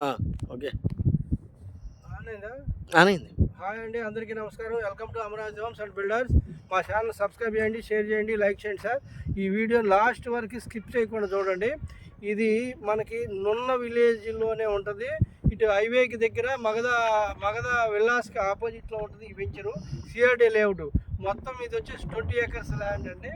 Okay. Ananda. Hi అండి అందరికీ నమస్కారం. Welcome to Amaraj homes and builders మా ఛానల్ సబ్స్క్రైబ్ చేయండి షేర్ చేయండి లైక్ చేయండి సార్. ఈ వీడియో లాస్ట్ వరకు స్కిప్ చేయకుండా చూడండి. ఇది మనకి నున్న విలేజ్లోనే ఉంటుంది. ఇటు హైవేకి దగ్గర మగధ మగధ విల్లాస్కి ఆపోజిట్లో ఉంటుంది ఈ వెంచరు సిఆర్డీ లేఅవుట్. మొత్తం ఇది వచ్చేసి ట్వంటీ ఏకర్స్ ల్యాండ్ అండి.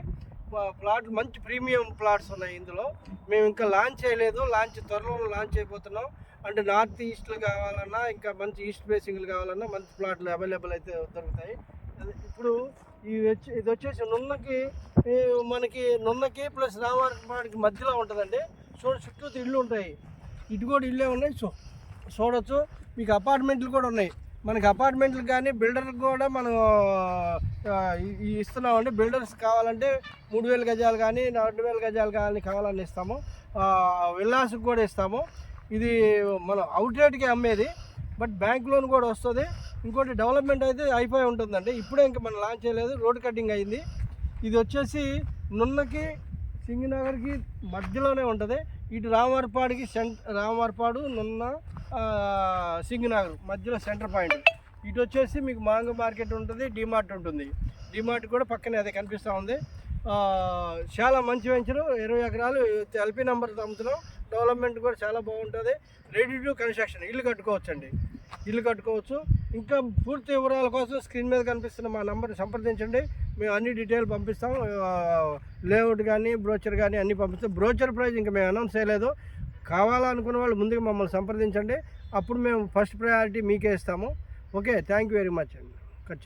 ప్లాట్ మంచి ప్రీమియం ప్లాట్స్ ఉన్నాయి ఇందులో. మేము ఇంకా లాంచ్ చేయలేదు. లాంచ్ త్వరలో లాంచ్ అయిపోతున్నాం. అంటే నార్త్ ఈస్ట్లు కావాలన్నా ఇంకా మంచి ఈస్ట్ ఫేసింగ్లు కావాలన్నా మంచి ప్లాట్లు అవైలబుల్ అయితే దొరుకుతాయి. ఇప్పుడు ఈ వచ్చి ఇది వచ్చేసి నున్నకి మనకి నున్నకి ప్లస్ రామారపాడికి మధ్యలో ఉంటుందండి. చూడ చుట్టూ ఇళ్ళు ఉంటాయి. ఇటు కూడా ఇళ్ళే ఉన్నాయి. చూ చూడొచ్చు. మీకు అపార్ట్మెంట్లు కూడా ఉన్నాయి. మనకి అపార్ట్మెంట్లు కానీ బిల్డర్కి కూడా మనం ఇస్తున్నామండి. బిల్డర్స్ కావాలంటే మూడు వేల గజాలు కానీ రెండు వేల గజాలు కానీ కావాలని ఇస్తాము. విల్లాస్కి కూడా ఇస్తాము. ఇది మనం అవుట్ రేట్కి అమ్మేది బట్ బ్యాంక్ లోన్ కూడా వస్తుంది. ఇంకోటి డెవలప్మెంట్ అయితే అయిపోయి ఉంటుందండి. ఇప్పుడే ఇంకా మనం లాంచ్ చేయలేదు రోడ్ కటింగ్ అయింది. ఇది వచ్చేసి నున్నకి సింగనగర్కి మధ్యలోనే ఉంటుంది. ఇటు రామవారపాడికి సెంట రామవారపాడు నున్న సింగనగర్ మధ్యలో సెంటర్ పాయింట్ ఇటు వచ్చేసి మీకు మాంగ మార్కెట్ ఉంటుంది డిమార్ట్ ఉంటుంది. డిమార్ట్ కూడా పక్కనే అదే కనిపిస్తూ ఉంది. చాలా మంచి వెంచరు ఇరవై ఎకరాలు ఎల్పి నెంబర్ అమ్ముతున్నాం. డెవలప్మెంట్ కూడా చాలా బాగుంటుంది. రెడీ టు కన్స్ట్రక్షన్ ఇల్లు కట్టుకోవచ్చండి. ఇల్లు కట్టుకోవచ్చు. ఇంకా పూర్తి వివరాల కోసం స్క్రీన్ మీద కనిపిస్తున్న మా నంబర్ని సంప్రదించండి. మేము అన్ని డీటెయిల్ పంపిస్తాం. లేఅవుట్ కానీ బ్రోచర్ కానీ అన్నీ పంపిస్తాం. బ్రోచర్ ప్రైజ్ ఇంకా మేము అనౌన్స్ చేయలేదు. కావాలనుకున్న వాళ్ళు ముందుగా మమ్మల్ని సంప్రదించండి. అప్పుడు మేము ఫస్ట్ ప్రయారిటీ మీకే ఇస్తాము. Okay thank you very much అండి. కట్